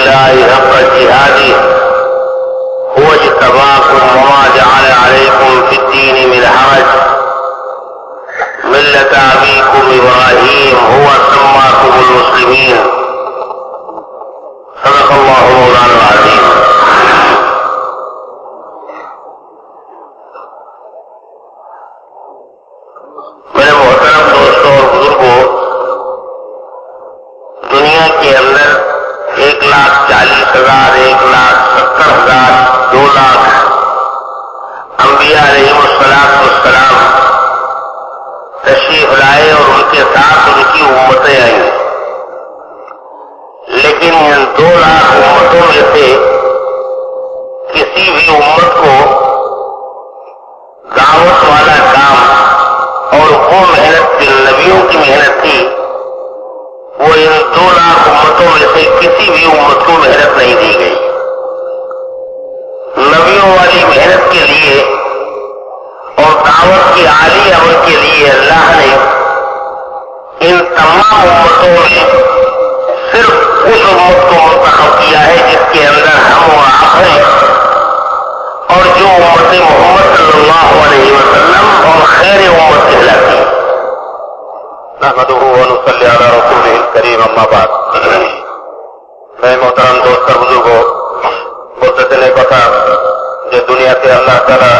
الله حق جهاده هو اجتباكم وما جعل عليكم في الدين من حرج ملة أبيكم إبراهيم هو سماكم المسلمين. ستر ہزار دو لاکھ۔ انبیاء علیہ السلام والسلام تشریح لائے اور ان کے ساتھ ان کی امتیں آئیں۔ لیکن ان دو لاکھ امتوں میں سے کسی بھی امت کو دعوت والا کام اور وہ محنت کی نبیوں کی محنت تھی، وہ ان دو لاکھ امتوں میں سے کسی بھی امت کو محنت نہیں دی گئی۔ نبیوں والی محنت کے لیے اور دعوت کی عالی عمل کے لیے اللہ نے ان تمام امتوں میں صرف اس امت کو منتخب کیا ہے جس کے اندر ہم و آپ ہیں اور جو امت محمد صلی اللہ علیہ وسلم اور خیر امت کہلاتی ہے۔ نحمده ونصلي على رسوله الكريم اما بعد۔ میں محترم دوست তারা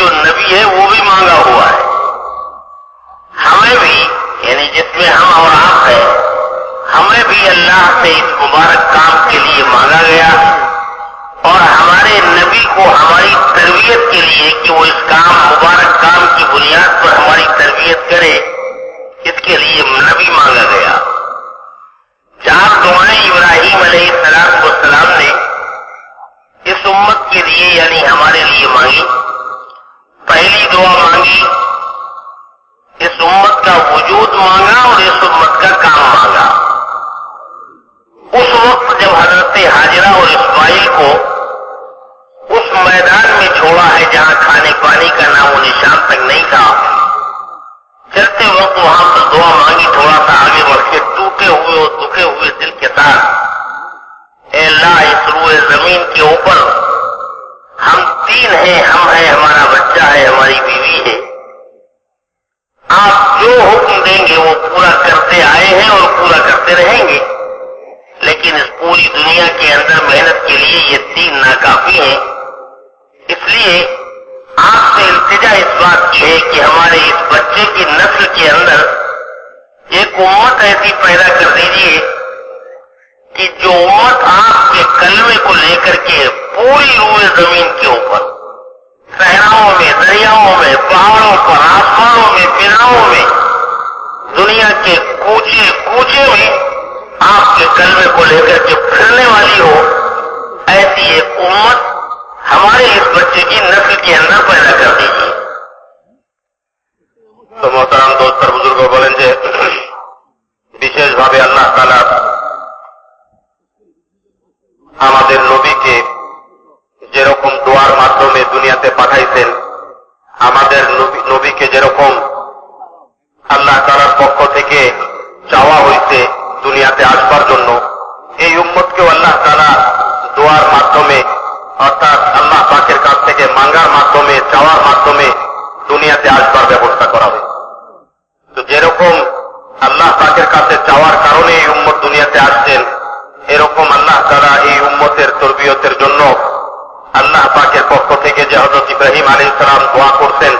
جو نبی ہے وہ بھی مانگا ہوا ہے۔ ہمیں بھی یعنی جس میں ہم اور آپ ہیں، ہمیں بھی اللہ سے اس مبارک کام کے لیے مانگا گیا۔ اور ہمارے نبی کو ہماری تربیت کے لیے کہ وہ اس کام، مبارک کام کی بنیاد پر ہماری تربیت کرے، اس کے لیے نبی مانگا گیا۔ چار دعائیں ابراہیم علیہ السلام کو سلام نے اس امت کے لیے یعنی ہمارے لیے مانگی۔ پہلی دعا مانگی، اس امت کا وجود مانگا اور اس امت کا کام مانگا۔ اس وقت جب حضرت حاجرہ اور اسماعیل کو اس میدان میں چھوڑا ہے جہاں کھانے پانی کا نام و نشان تک نہیں تھا، چلتے وقت وہاں پر دعا مانگی، تھوڑا سا آگے بڑھ کے ٹوٹے ہوئے اور دکھے ہوئے دل کے ساتھ، اے اللہ، اس روئے زمین کے اوپر ہم تین ہیں، ہم لیکن اس پوری دنیا کے اندر محنت کے لیے یہ تین ناکافی ہیں۔ اس لیے آپ سے التجا اس بات کی ہے کہ ہمارے اس بچے کی نسل کے اندر ایک امت ایسی پیدا کر دیجیے کہ جو امت آپ کے کلوے کو لے کر کے پوری روئے زمین کے اوپر، صحراؤں میں، دریاؤں میں، پہاڑوں پر، آسمانوں میں فضاؤں میں، دنیا کے کوچے کوچے میں कलमे को लेकर के फिरने वाली हो ऐसी एक उम्मत हमारे इस बच्चे की नस्ल के अंदर पैदा कर दीजिए তো মোহতারাম দোস্তর বুজুর্গ বলেন যে বিশেষভাবে আল্লাহ তালা আমাদের নবীকে যেরকম দোয়ার মাধ্যমে দুনিয়াতে পাঠাইছেন আমাদের নবী- নবীকে যেরকম আল্লাহ তালার পক্ষ থেকে চাওয়া হয়েছে দুনিয়াতে আসবার জন্য এই উম্মতকেও আল্লাহ তালা দোয়ার মাধ্যমে, অর্থাৎ আল্লাহ পাকের কাছ থেকে মাঙ্গার মাধ্যমে, চাওয়ার মাধ্যমে দুনিয়াতে আসবার ব্যবস্থা করা হয়েছে। তো যেরকম আল্লাহ পাকের কাছে চাওয়ার কারণে এই উম্মত দুনিয়াতে আসছেন, এরকম আল্লাহ তারা এই উম্মতের তরবিয়তের জন্য আল্লাহ পাকের পক্ষ থেকে যে হজরত ইব্রাহিম আলী সালাম দোয়া করতেন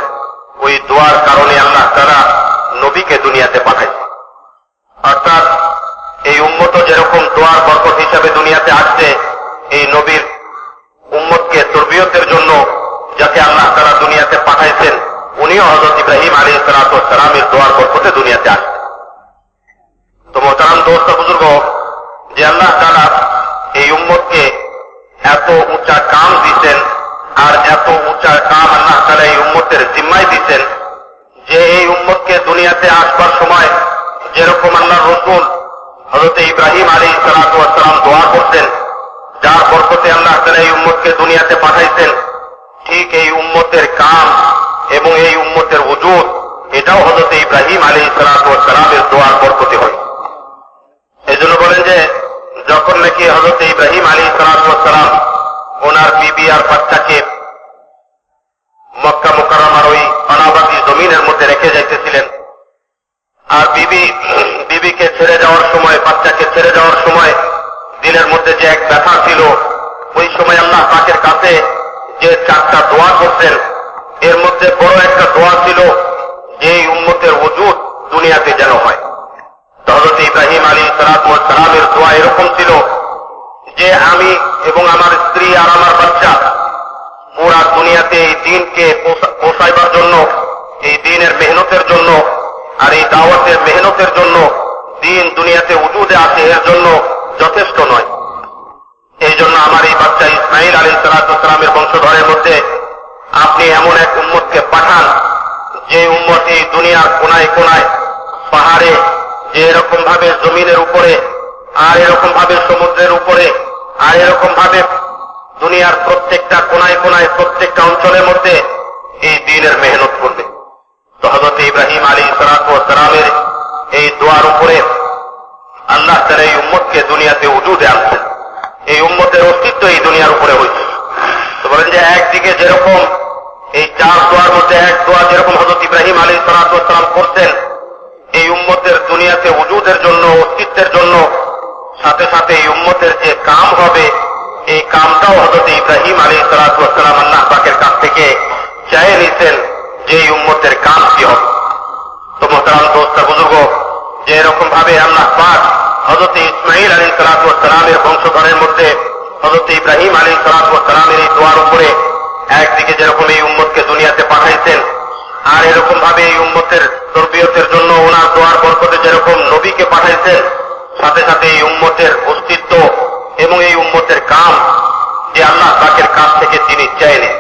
ওই দোয়ার কারণে আল্লাহ তারা নবীকে দুনিয়াতে পাঠাইছে অর্থাৎ এই উম্মত যেরকম দোয়ার বরকত হিসাবে দুনিয়াতে আসছে, এই নবীর উম্মতকে তরবিয়তের জন্য যাকে আল্লাহ তারা দুনিয়াতে পাঠাইছেন, উনিও হজরত ইব্রাহিম আলী সালামের দোয়ার বরকতে দুনিয়াতে আসছেন তো মোহতারাম দোস্ত, বুজুর্গ, যে আল্লাহ তারা এই উম্মতকে এত উঁচা কাম দিচ্ছেন আর এত উঁচা কাম আল্লাহ তারা এই উম্মতের জিম্মায় দিচ্ছেন যে এই উম্মতকে দুনিয়াতে আসবার সময় যেরকম আল্লাহ রসুল হজরত ইব্রাহিম আলী সালাম দোয়া করতেন। যার বরকতে আল্লাহ তারা এই উম্মতকে দুনিয়াতে পাঠাইছেন। ঠিক এই উম্মতের কাম এবং এই উম্মতের ওজুদ, এটাও হজরত ইব্রাহিম আলী সালামের দোয়ার বরকতে হয়। এই জন্য বলেন যে, যখন নাকি হজরত ইব্রাহিম আলী সালাম ওনার বিবি আর বাচ্চাকে মক্কা মোকারমার ওই অনাবাদী জমিনের মধ্যে রেখে যাইতেছিলেন, আর বিবি বিবিকে ছেড়ে যাওয়ার সময়, বাচ্চাকে ছেড়ে যাওয়ার সময় দিলের মধ্যে যে এক ব্যথা ছিল, ওই সময় আল্লাহ পাকের কাছে যে চারটা দোয়া করতেন, এর মধ্যে বড় একটা দোয়া ছিল যে উম্মতের ওজুদ দুনিয়াতে যেন হয়। হজরত ইব্রাহিম আলী সালামের দোয়া এরকম ছিল যে আমি এবং আমার স্ত্রী আর আমার বাচ্চা পুরা দুনিয়াতে এই দিনকে পোষা- পোষাইবার জন্য, এই দিনের মেহনতের জন্য আর এই দাওয়াতের মেহনতের দিন দুনিয়াতে উজুদে আসে এর জন্য যথেষ্ট নয়। এই জন্য আমার এই বাচ্চা ইসমাইল আলী সালামের বংশধরের মধ্যে আপনি এমন এক উম্মতকে পাঠান, যে উম্মত এই দুনিয়ার কোনায় কোনায়, পাহাড়ে, যে এরকম ভাবে জমিনের উপরে, আর এরকম ভাবে সমুদ্রের উপরে, আর এরকম ভাবে দুনিয়ার প্রত্যেকটা কোনায় কোনায়, প্রত্যেকটা অঞ্চলের মধ্যে এই দিনের মেহনত করবে। তো হজরত ইব্রাহিম আলী সালামের এই দোয়ার উপরে আল্লাহ তারা এই উম্মতকে দুনিয়াতে উজুদে আনছেন। এই উম্মতের অস্তিত্ব এই দুনিয়ার উপরে হয়েছে তো বলেন যে একদিকে যেরকম এই চার দোয়ার মধ্যে এক দোয়া যেরকম হজরত ইব্রাহিম আলী সালাম করতেন, এই উম্মতের দুনিয়াতে উজুদের জন্য, অস্তিত্বের জন্য, সাথে সাথে এই উম্মতের যে কাম হবে, এই কামটাও হজরত ইব্রাহিম আলী সালাম আল্লাহ পাকের কাছ থেকে চাই নিতেন যে এই উম্মতের কাম কি হবে। তো মোহতারাম দোস্তা, বুজুর্গ যে এরকম ভাবে আল্লাহ পাক হজরত ইসমাইল আলী সালামের বংশধরের মধ্যে হজরত ইব্রাহিম আলী সালামের এই দোয়ার উপরে একদিকে যেরকম এই উম্মতকে দুনিয়াতে পাঠাইছেন, আর এরকম ভাবে এই উম্মতের তরবিয়তের জন্য ওনার দোয়ার বরকতে যেরকম নবীকে পাঠাইছেন, সাথে সাথে এই উম্মতের অস্তিত্ব এবং এই উম্মতের কাম যে আল্লাহ পাকের কাছ থেকে তিনি চাইলেন।